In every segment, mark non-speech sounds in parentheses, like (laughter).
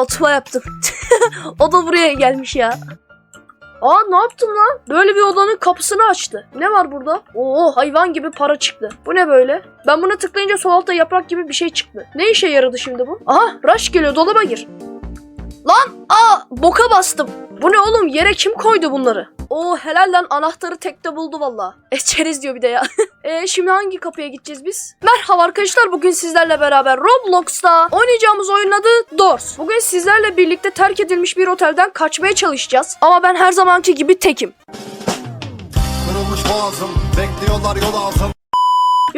altıma yaptım. (laughs) o da buraya gelmiş ya. Aa ne yaptım lan? Böyle bir odanın kapısını açtı. Ne var burada? Oo hayvan gibi para çıktı. Bu ne böyle? Ben buna tıklayınca sol altta yaprak gibi bir şey çıktı. Ne işe yaradı şimdi bu? Aha Rush geliyor dolaba gir. Lan aa boka bastım. Bu ne oğlum yere kim koydu bunları? Oo helal lan anahtarı tekte buldu valla. (laughs) E çeriz diyor bir de ya. (laughs) e şimdi hangi kapıya gideceğiz biz? Merhaba arkadaşlar bugün sizlerle beraber Roblox'ta oynayacağımız oyunun adı Doors. Bugün sizlerle birlikte terk edilmiş bir otelden kaçmaya çalışacağız. Ama ben her zamanki gibi tekim. Kırılmış boğazım Bekliyorlar yol altın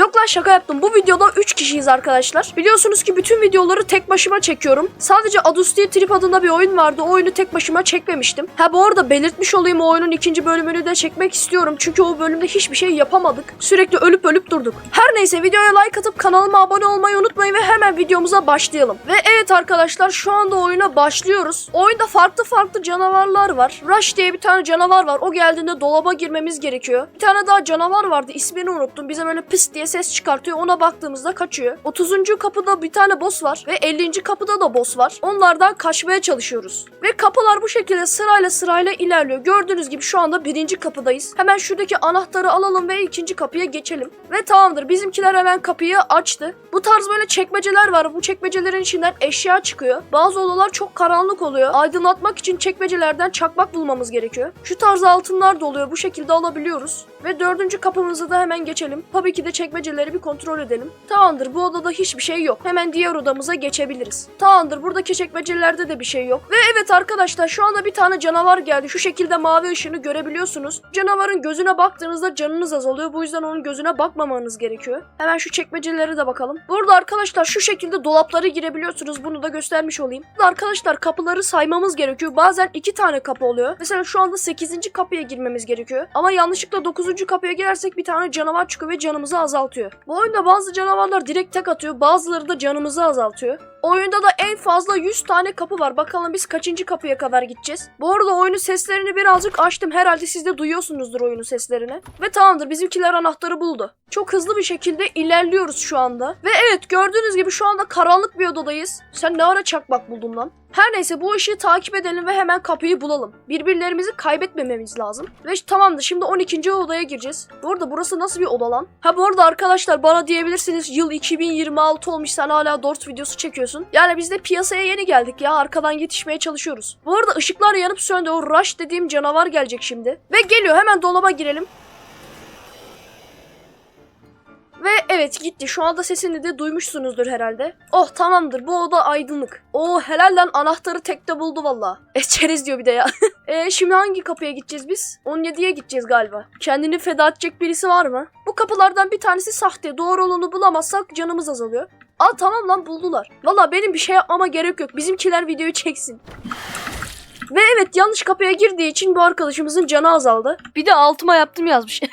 Yok lan şaka yaptım. Bu videoda 3 kişiyiz arkadaşlar. Biliyorsunuz ki bütün videoları tek başıma çekiyorum. Sadece Adusti Trip adında bir oyun vardı. O oyunu tek başıma çekmemiştim. Ha bu arada belirtmiş olayım o oyunun ikinci bölümünü de çekmek istiyorum. Çünkü o bölümde hiçbir şey yapamadık. Sürekli ölüp ölüp durduk. Her neyse videoya like atıp kanalıma abone olmayı unutmayın ve hemen videomuza başlayalım. Ve evet arkadaşlar şu anda oyuna başlıyoruz. Oyunda farklı farklı canavarlar var. Rush diye bir tane canavar var. O geldiğinde dolaba girmemiz gerekiyor. Bir tane daha canavar vardı. İsmini unuttum. Bize böyle pıs diye ses çıkartıyor. Ona baktığımızda kaçıyor. 30. kapıda bir tane boss var. Ve 50. kapıda da boss var. Onlardan kaçmaya çalışıyoruz. Ve kapılar bu şekilde sırayla sırayla ilerliyor. Gördüğünüz gibi şu anda birinci kapıdayız. Hemen şuradaki anahtarı alalım ve ikinci kapıya geçelim. Ve tamamdır. Bizimkiler hemen kapıyı açtı. Bu tarz böyle çekmeceler var. Bu çekmecelerin içinden eşya çıkıyor. Bazı odalar çok karanlık oluyor. Aydınlatmak için çekmecelerden çakmak bulmamız gerekiyor. Şu tarz altınlar da oluyor. Bu şekilde alabiliyoruz. Ve dördüncü kapımızı da hemen geçelim. Tabii ki de çekmeceleri bir kontrol edelim. Tamamdır bu odada hiçbir şey yok. Hemen diğer odamıza geçebiliriz. Tamamdır buradaki çekmecelerde de bir şey yok. Ve evet arkadaşlar şu anda bir tane canavar geldi. Şu şekilde mavi ışını görebiliyorsunuz. Canavarın gözüne baktığınızda canınız azalıyor. Bu yüzden onun gözüne bakmamanız gerekiyor. Hemen şu çekmecelere de bakalım. Burada arkadaşlar şu şekilde dolapları girebiliyorsunuz. Bunu da göstermiş olayım. Burada arkadaşlar kapıları saymamız gerekiyor. Bazen iki tane kapı oluyor. Mesela şu anda 8. kapıya girmemiz gerekiyor. Ama yanlışlıkla 9. kapıya girersek bir tane canavar çıkıyor ve canımızı azaltıyor. Bu oyunda bazı canavarlar direkt tek atıyor. Bazıları da canımızı azaltıyor. Oyunda da en fazla 100 tane kapı var. Bakalım biz kaçıncı kapıya kadar gideceğiz. Bu arada oyunun seslerini birazcık açtım. Herhalde siz de duyuyorsunuzdur oyunun seslerini. Ve tamamdır bizimkiler anahtarı buldu. Çok hızlı bir şekilde ilerliyoruz şu anda. Ve evet gördüğünüz gibi şu anda karanlık bir odadayız. Sen ne ara çakmak buldun lan? Her neyse bu ışığı takip edelim ve hemen kapıyı bulalım. Birbirlerimizi kaybetmememiz lazım. Ve tamamdır şimdi 12. odaya gireceğiz. Bu arada burası nasıl bir oda lan? Ha bu arada arkadaşlar bana diyebilirsiniz yıl 2026 olmuş sen hala Dort videosu çekiyorsun. Yani biz de piyasaya yeni geldik ya arkadan yetişmeye çalışıyoruz. Bu arada ışıklar yanıp söndü o Rush dediğim canavar gelecek şimdi. Ve geliyor hemen dolaba girelim. Ve evet gitti. Şu anda sesini de duymuşsunuzdur herhalde. Oh tamamdır bu oda aydınlık. Oo helal lan anahtarı tekte buldu valla. (laughs) E çerez diyor bir de ya. (laughs) e şimdi hangi kapıya gideceğiz biz? 17'ye gideceğiz galiba. Kendini feda edecek birisi var mı? Bu kapılardan bir tanesi sahte. Doğru olanı bulamazsak canımız azalıyor. Aa tamam lan buldular. Valla benim bir şey yapmama gerek yok. Bizimkiler videoyu çeksin. Ve evet yanlış kapıya girdiği için bu arkadaşımızın canı azaldı. Bir de altıma yaptım yazmış. (laughs)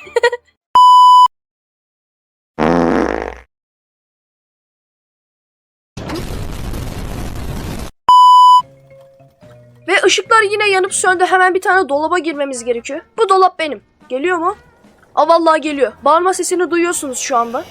Ve ışıklar yine yanıp söndü. Hemen bir tane dolaba girmemiz gerekiyor. Bu dolap benim. Geliyor mu? Aa vallahi geliyor. Bağırma sesini duyuyorsunuz şu anda.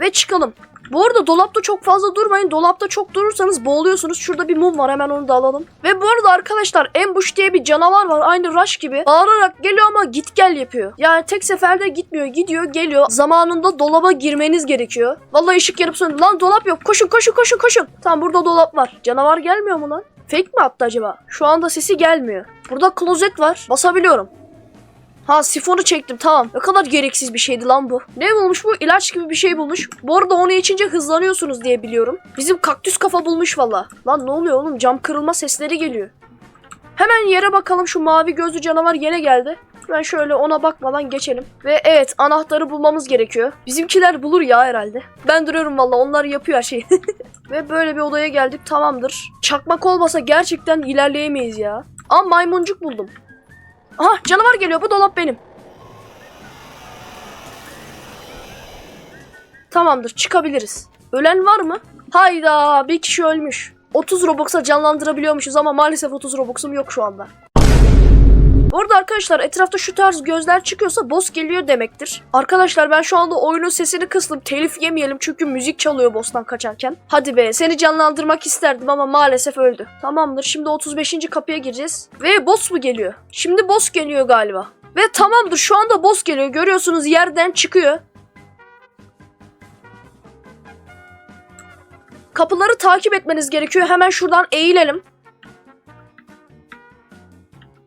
Ve çıkalım. Bu arada dolapta çok fazla durmayın. Dolapta çok durursanız boğuluyorsunuz. Şurada bir mum var hemen onu da alalım. Ve bu arada arkadaşlar Ambush diye bir canavar var. Aynı Rush gibi. Bağırarak geliyor ama git gel yapıyor. Yani tek seferde gitmiyor. Gidiyor geliyor. Zamanında dolaba girmeniz gerekiyor. Vallahi ışık yanıp söndü. Lan dolap yok. Koşun koşun koşun koşun. Tamam burada dolap var. Canavar gelmiyor mu lan? Fake mi attı acaba? Şu anda sesi gelmiyor. Burada klozet var. Basabiliyorum. Ha sifonu çektim tamam. Ne kadar gereksiz bir şeydi lan bu. Ne bulmuş bu? İlaç gibi bir şey bulmuş. Bu arada onu içince hızlanıyorsunuz diye biliyorum. Bizim kaktüs kafa bulmuş valla. Lan ne oluyor oğlum? Cam kırılma sesleri geliyor. Hemen yere bakalım şu mavi gözlü canavar yine geldi. Ben şöyle ona bakmadan geçelim. Ve evet anahtarı bulmamız gerekiyor. Bizimkiler bulur ya herhalde. Ben duruyorum valla onlar yapıyor her şeyi. (laughs) Ve böyle bir odaya geldik tamamdır. Çakmak olmasa gerçekten ilerleyemeyiz ya. Aa maymuncuk buldum. Aha canavar geliyor bu dolap benim. Tamamdır çıkabiliriz. Ölen var mı? Hayda bir kişi ölmüş. 30 Robux'a canlandırabiliyormuşuz ama maalesef 30 Robux'um yok şu anda. Bu arada arkadaşlar etrafta şu tarz gözler çıkıyorsa boss geliyor demektir. Arkadaşlar ben şu anda oyunun sesini kıstım. Telif yemeyelim çünkü müzik çalıyor boss'tan kaçarken. Hadi be seni canlandırmak isterdim ama maalesef öldü. Tamamdır şimdi 35. kapıya gireceğiz. Ve boss mu geliyor? Şimdi boss geliyor galiba. Ve tamamdır şu anda boss geliyor. Görüyorsunuz yerden çıkıyor. Kapıları takip etmeniz gerekiyor. Hemen şuradan eğilelim.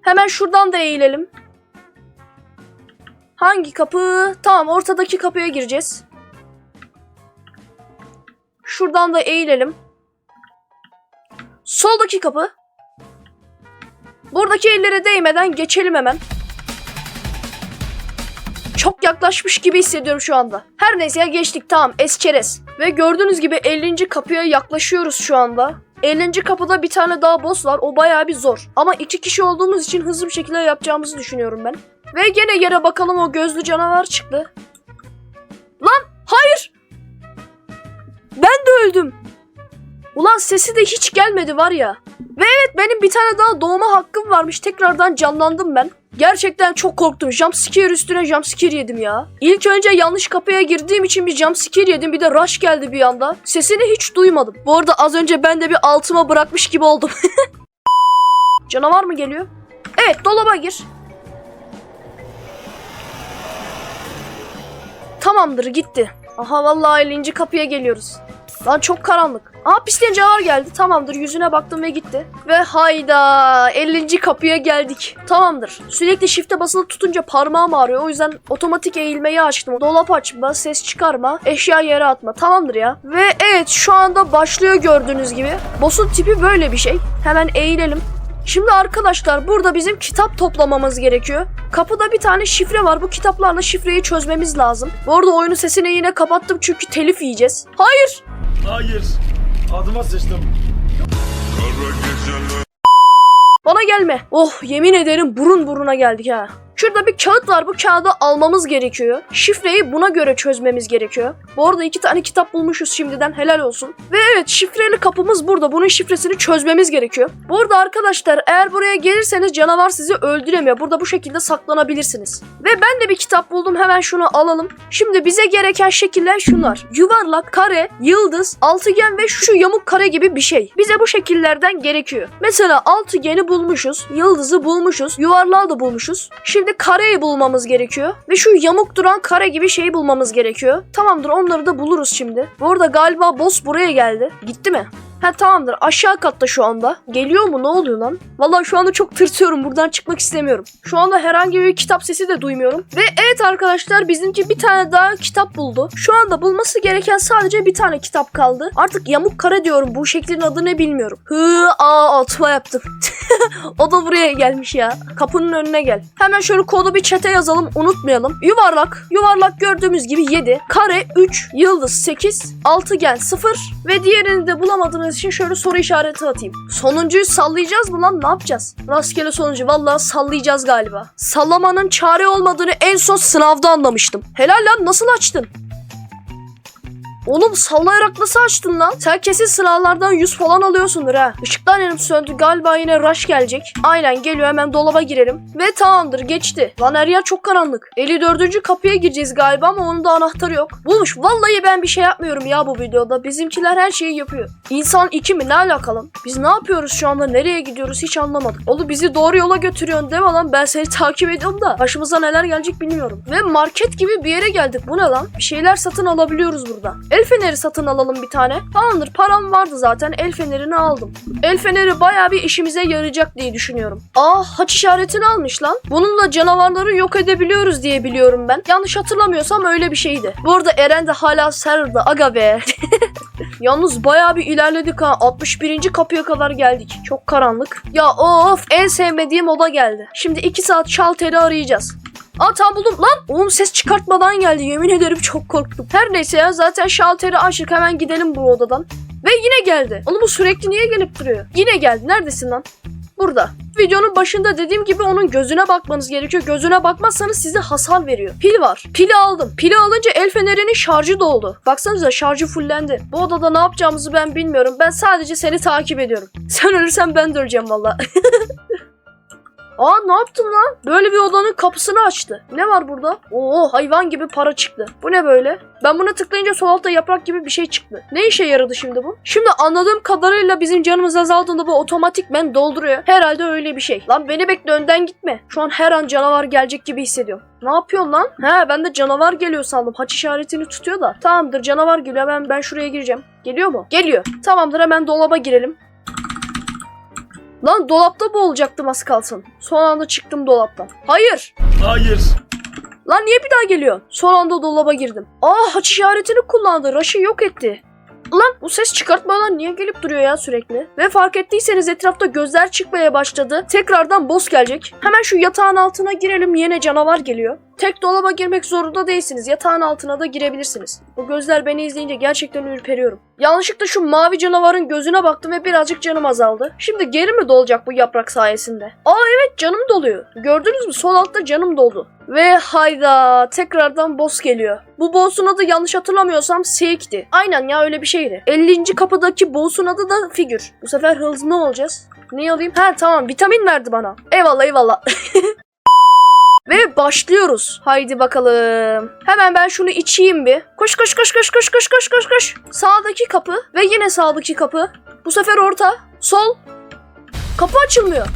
Hemen şuradan da eğilelim. Hangi kapı? Tamam ortadaki kapıya gireceğiz. Şuradan da eğilelim. Soldaki kapı. Buradaki ellere değmeden geçelim hemen. Çok yaklaşmış gibi hissediyorum şu anda. Her neyse geçtik tamam esçerez. Ve gördüğünüz gibi 50. kapıya yaklaşıyoruz şu anda. 50. kapıda bir tane daha boss var. O bayağı bir zor. Ama iki kişi olduğumuz için hızlı bir şekilde yapacağımızı düşünüyorum ben. Ve gene yere bakalım o gözlü canavar çıktı. Lan hayır. Ben de öldüm. Ulan sesi de hiç gelmedi var ya. Ve evet benim bir tane daha doğma hakkım varmış. Tekrardan canlandım ben. Gerçekten çok korktum. Jumpscare üstüne jumpscare yedim ya. İlk önce yanlış kapıya girdiğim için bir jumpscare yedim. Bir de rush geldi bir anda. Sesini hiç duymadım. Bu arada az önce ben de bir altıma bırakmış gibi oldum. (laughs) Canavar mı geliyor? Evet dolaba gir. Tamamdır gitti. Aha vallahi 50. kapıya geliyoruz. Lan çok karanlık. Aha pisleyen canavar geldi. Tamamdır yüzüne baktım ve gitti. Ve hayda 50. kapıya geldik. Tamamdır. Sürekli shift'e basılı tutunca parmağım ağrıyor. O yüzden otomatik eğilmeyi açtım. Dolap açma, ses çıkarma, eşya yere atma. Tamamdır ya. Ve evet şu anda başlıyor gördüğünüz gibi. Boss'un tipi böyle bir şey. Hemen eğilelim. Şimdi arkadaşlar burada bizim kitap toplamamız gerekiyor. Kapıda bir tane şifre var. Bu kitaplarla şifreyi çözmemiz lazım. Bu arada oyunun sesini yine kapattım çünkü telif yiyeceğiz. Hayır. Hayır. Adıma sıçtım. Bana gelme. Oh yemin ederim burun buruna geldik ha. Şurada bir kağıt var. Bu kağıdı almamız gerekiyor. Şifreyi buna göre çözmemiz gerekiyor. Bu arada iki tane kitap bulmuşuz şimdiden. Helal olsun. Ve evet şifreli kapımız burada. Bunun şifresini çözmemiz gerekiyor. Bu arada arkadaşlar eğer buraya gelirseniz canavar sizi öldüremiyor. Burada bu şekilde saklanabilirsiniz. Ve ben de bir kitap buldum. Hemen şunu alalım. Şimdi bize gereken şekiller şunlar. Yuvarlak, kare, yıldız, altıgen ve şu yamuk kare gibi bir şey. Bize bu şekillerden gerekiyor. Mesela altıgeni bulmuşuz, yıldızı bulmuşuz, yuvarlağı da bulmuşuz. Şimdi kareyi bulmamız gerekiyor. Ve şu yamuk duran kare gibi şeyi bulmamız gerekiyor. Tamamdır onları da buluruz şimdi. Bu arada galiba boss buraya geldi. Gitti mi? Ha tamamdır aşağı katta şu anda. Geliyor mu ne oluyor lan? Vallahi şu anda çok tırsıyorum buradan çıkmak istemiyorum. Şu anda herhangi bir kitap sesi de duymuyorum. Ve evet arkadaşlar bizimki bir tane daha kitap buldu. Şu anda bulması gereken sadece bir tane kitap kaldı. Artık yamuk kare diyorum bu şeklin adı ne bilmiyorum. Hı aa atma yaptım. (laughs) o da buraya gelmiş ya. Kapının önüne gel. Hemen şöyle kodu bir çete yazalım unutmayalım. Yuvarlak. Yuvarlak gördüğümüz gibi 7. Kare 3. Yıldız 8. Altıgen 0. Ve diğerini de bulamadığımız için şöyle soru işareti atayım. Sonuncuyu sallayacağız mı lan ne yapacağız? Rastgele sonuncu vallahi sallayacağız galiba. Sallamanın çare olmadığını en son sınavda anlamıştım. Helal lan nasıl açtın? Oğlum sallayarak nasıl açtın lan? Sen kesin sınavlardan 100 falan alıyorsundur ha. Işıklar yanım söndü. Galiba yine rush gelecek. Aynen geliyor hemen dolaba girelim. Ve tamamdır geçti. Lan her yer çok karanlık. 54. kapıya gireceğiz galiba ama onun da anahtarı yok. Bulmuş. Vallahi ben bir şey yapmıyorum ya bu videoda. Bizimkiler her şeyi yapıyor. İnsan iki mi? Ne alakalı? Biz ne yapıyoruz şu anda? Nereye gidiyoruz? Hiç anlamadık. Oğlum bizi doğru yola götürüyorsun deme lan. Ben seni (laughs) takip ediyorum da. Başımıza neler gelecek bilmiyorum. Ve market gibi bir yere geldik. Bu ne lan? Bir şeyler satın alabiliyoruz burada. El feneri satın alalım bir tane. Tamamdır param vardı zaten. El fenerini aldım. El feneri bayağı bir işimize yarayacak diye düşünüyorum. Aa haç işaretini almış lan. Bununla canavarları yok edebiliyoruz diye biliyorum ben. Yanlış hatırlamıyorsam öyle bir şeydi. Bu arada Eren de hala serverda aga be. (laughs) Yalnız bayağı bir ilerledik ha. 61. kapıya kadar geldik. Çok karanlık. Ya of en sevmediğim oda geldi. Şimdi 2 saat şalteri arayacağız. Aa tam buldum lan. Oğlum ses çıkartmadan geldi. Yemin ederim çok korktum. Her neyse ya zaten şalteri açtık. Hemen gidelim bu odadan. Ve yine geldi. Oğlum bu sürekli niye gelip duruyor? Yine geldi. Neredesin lan? Burada. Videonun başında dediğim gibi onun gözüne bakmanız gerekiyor. Gözüne bakmazsanız size hasar veriyor. Pil var. Pili aldım. Pili alınca el fenerinin şarjı doldu. Baksanıza şarjı fullendi. Bu odada ne yapacağımızı ben bilmiyorum. Ben sadece seni takip ediyorum. (laughs) Sen ölürsen ben de öleceğim valla. (laughs) Aa ne yaptın lan? Böyle bir odanın kapısını açtı. Ne var burada? Oo hayvan gibi para çıktı. Bu ne böyle? Ben buna tıklayınca sol altta yaprak gibi bir şey çıktı. Ne işe yaradı şimdi bu? Şimdi anladığım kadarıyla bizim canımız azaldığında bu otomatikmen dolduruyor. Herhalde öyle bir şey. Lan beni bekle önden gitme. Şu an her an canavar gelecek gibi hissediyorum. Ne yapıyorsun lan? He ben de canavar geliyor sandım. Haç işaretini tutuyor da. Tamamdır canavar geliyor. Ben, ben şuraya gireceğim. Geliyor mu? Geliyor. Tamamdır hemen dolaba girelim. Lan dolapta boğulacaktım az kalsın. Son anda çıktım dolaptan. Hayır. Hayır. Lan niye bir daha geliyor? Son anda dolaba girdim. Aa haç işaretini kullandı. Rush'ı yok etti. Lan bu ses çıkartmadan niye gelip duruyor ya sürekli? Ve fark ettiyseniz etrafta gözler çıkmaya başladı. Tekrardan boss gelecek. Hemen şu yatağın altına girelim yine canavar geliyor. Tek dolaba girmek zorunda değilsiniz. Yatağın altına da girebilirsiniz. Bu gözler beni izleyince gerçekten ürperiyorum. Yanlışlıkla şu mavi canavarın gözüne baktım ve birazcık canım azaldı. Şimdi geri mi dolacak bu yaprak sayesinde? Aa evet canım doluyor. Gördünüz mü? Sol altta canım doldu. Ve hayda tekrardan boss geliyor. Bu boss'un adı yanlış hatırlamıyorsam Seik'ti. Aynen ya öyle bir şeydi. 50. kapıdaki boss'un adı da figür. Bu sefer hızlı olacağız? Ne alayım? Ha tamam vitamin verdi bana. Eyvallah eyvallah. (laughs) Ve başlıyoruz. Haydi bakalım. Hemen ben şunu içeyim bir. Koş koş koş koş koş koş koş koş koş. Sağdaki kapı ve yine sağdaki kapı. Bu sefer orta. Sol. Kapı açılmıyor.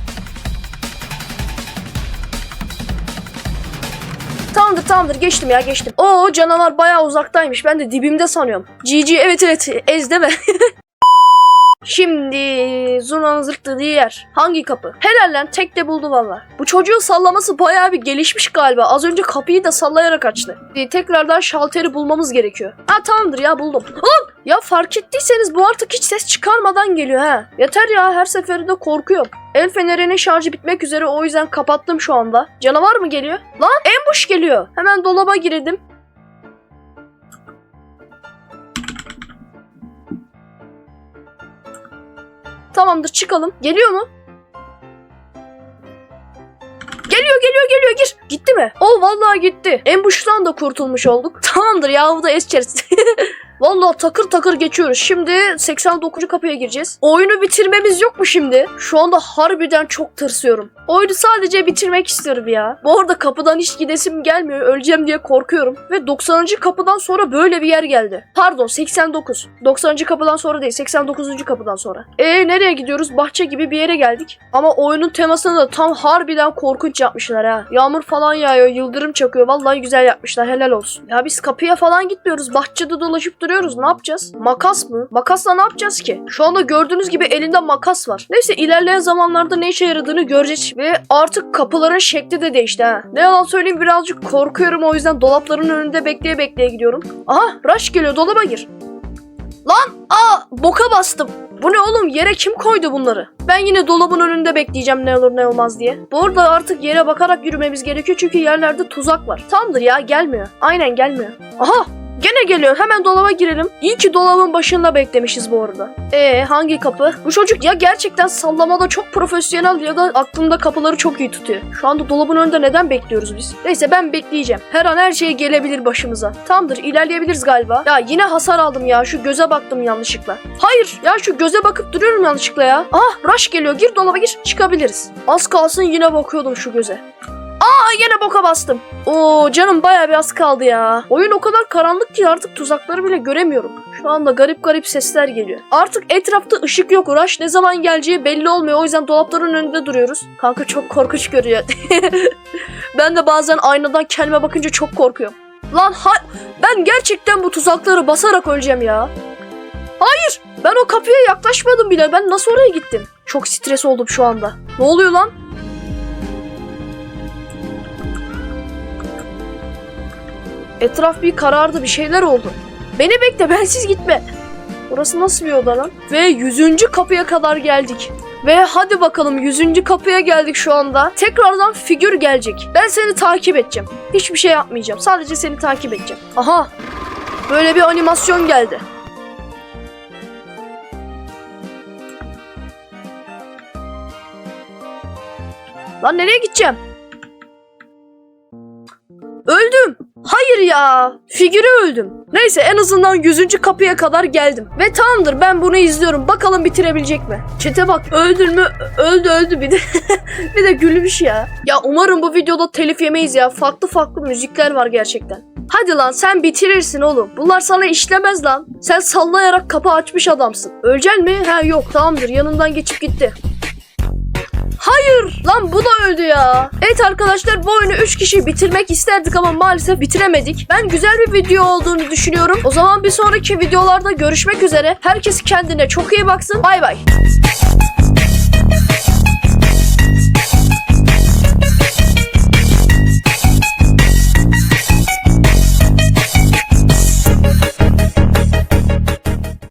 Tamamdır tamamdır geçtim ya geçtim. Oo canavar bayağı uzaktaymış. Ben de dibimde sanıyorum. GG evet evet ez deme. (laughs) Şimdi Zurna'nın zırt dediği yer. Hangi kapı? Helal lan tek de buldu valla. Bu çocuğun sallaması bayağı bir gelişmiş galiba. Az önce kapıyı da sallayarak açtı. Ee, Tekrardan şalteri bulmamız gerekiyor. Ha tamamdır ya buldum. Lan! Ya fark ettiyseniz bu artık hiç ses çıkarmadan geliyor ha. Yeter ya her seferinde korkuyorum. El fenerinin şarjı bitmek üzere o yüzden kapattım şu anda. Canavar mı geliyor? Lan ambush geliyor. Hemen dolaba girdim. Tamamdır çıkalım. Geliyor mu? Geliyor geliyor geliyor gir. Gitti mi? O vallahi gitti. Ambush'tan da kurtulmuş olduk. (laughs) Tamamdır ya bu da es (laughs) Vallahi takır takır geçiyoruz. Şimdi 89. kapıya gireceğiz. Oyunu bitirmemiz yok mu şimdi? Şu anda harbiden çok tırsıyorum. Oyunu sadece bitirmek istiyorum ya. Bu arada kapıdan hiç gidesim gelmiyor. Öleceğim diye korkuyorum. Ve 90. kapıdan sonra böyle bir yer geldi. Pardon 89. 90. kapıdan sonra değil 89. kapıdan sonra. E nereye gidiyoruz? Bahçe gibi bir yere geldik. Ama oyunun temasını da tam harbiden korkunç yapmışlar ha. Yağmur falan yağıyor, yıldırım çakıyor. Vallahi güzel yapmışlar. Helal olsun. Ya biz kapıya falan gitmiyoruz. Bahçede dolaşıp duruyoruz. Ne yapacağız? Makas mı? Makasla ne yapacağız ki? Şu anda gördüğünüz gibi elinde makas var. Neyse ilerleyen zamanlarda ne işe yaradığını göreceğiz. Ve artık kapıların şekli de değişti ha. Ne yalan söyleyeyim birazcık korkuyorum o yüzden dolapların önünde bekleye bekleye gidiyorum. Aha Rush geliyor dolaba gir. Lan aa boka bastım. Bu ne oğlum yere kim koydu bunları? Ben yine dolabın önünde bekleyeceğim ne olur ne olmaz diye. Bu arada artık yere bakarak yürümemiz gerekiyor çünkü yerlerde tuzak var. Tamamdır ya gelmiyor. Aynen gelmiyor. Aha Gene geliyor. Hemen dolaba girelim. İyi ki dolabın başında beklemişiz bu arada. Ee hangi kapı? Bu çocuk ya gerçekten sallamada çok profesyonel ya da aklında kapıları çok iyi tutuyor. Şu anda dolabın önünde neden bekliyoruz biz? Neyse ben bekleyeceğim. Her an her şey gelebilir başımıza. Tamamdır ilerleyebiliriz galiba. Ya yine hasar aldım ya. Şu göze baktım yanlışlıkla. Hayır ya şu göze bakıp duruyorum yanlışlıkla ya. Ah Rush geliyor. Gir dolaba gir. Çıkabiliriz. Az kalsın yine bakıyordum şu göze. Aa yine boka bastım. Oo canım baya bir az kaldı ya. Oyun o kadar karanlık ki artık tuzakları bile göremiyorum. Şu anda garip garip sesler geliyor. Artık etrafta ışık yok. Rush ne zaman geleceği belli olmuyor. O yüzden dolapların önünde duruyoruz. Kanka çok korkunç görüyor. (laughs) ben de bazen aynadan kendime bakınca çok korkuyorum. Lan ha ben gerçekten bu tuzakları basarak öleceğim ya. Hayır ben o kapıya yaklaşmadım bile. Ben nasıl oraya gittim? Çok stres oldum şu anda. Ne oluyor lan? Etraf bir karardı bir şeyler oldu. Beni bekle bensiz gitme. Burası nasıl bir oda lan? Ve 100. kapıya kadar geldik. Ve hadi bakalım 100. kapıya geldik şu anda. Tekrardan figür gelecek. Ben seni takip edeceğim. Hiçbir şey yapmayacağım. Sadece seni takip edeceğim. Aha. Böyle bir animasyon geldi. Lan nereye gideceğim? Hayır ya. Figürü öldüm. Neyse en azından 100. kapıya kadar geldim. Ve tamamdır ben bunu izliyorum. Bakalım bitirebilecek mi? Çete bak öldün mü? Öldü öldü bir de. (laughs) bir de gülmüş ya. Ya umarım bu videoda telif yemeyiz ya. Farklı farklı müzikler var gerçekten. Hadi lan sen bitirirsin oğlum. Bunlar sana işlemez lan. Sen sallayarak kapı açmış adamsın. Öleceksin mi? Ha yok tamamdır yanından geçip gitti. Hayır lan bu da öldü ya. Evet arkadaşlar bu oyunu 3 kişi bitirmek isterdik ama maalesef bitiremedik. Ben güzel bir video olduğunu düşünüyorum. O zaman bir sonraki videolarda görüşmek üzere. Herkes kendine çok iyi baksın. Bay bay.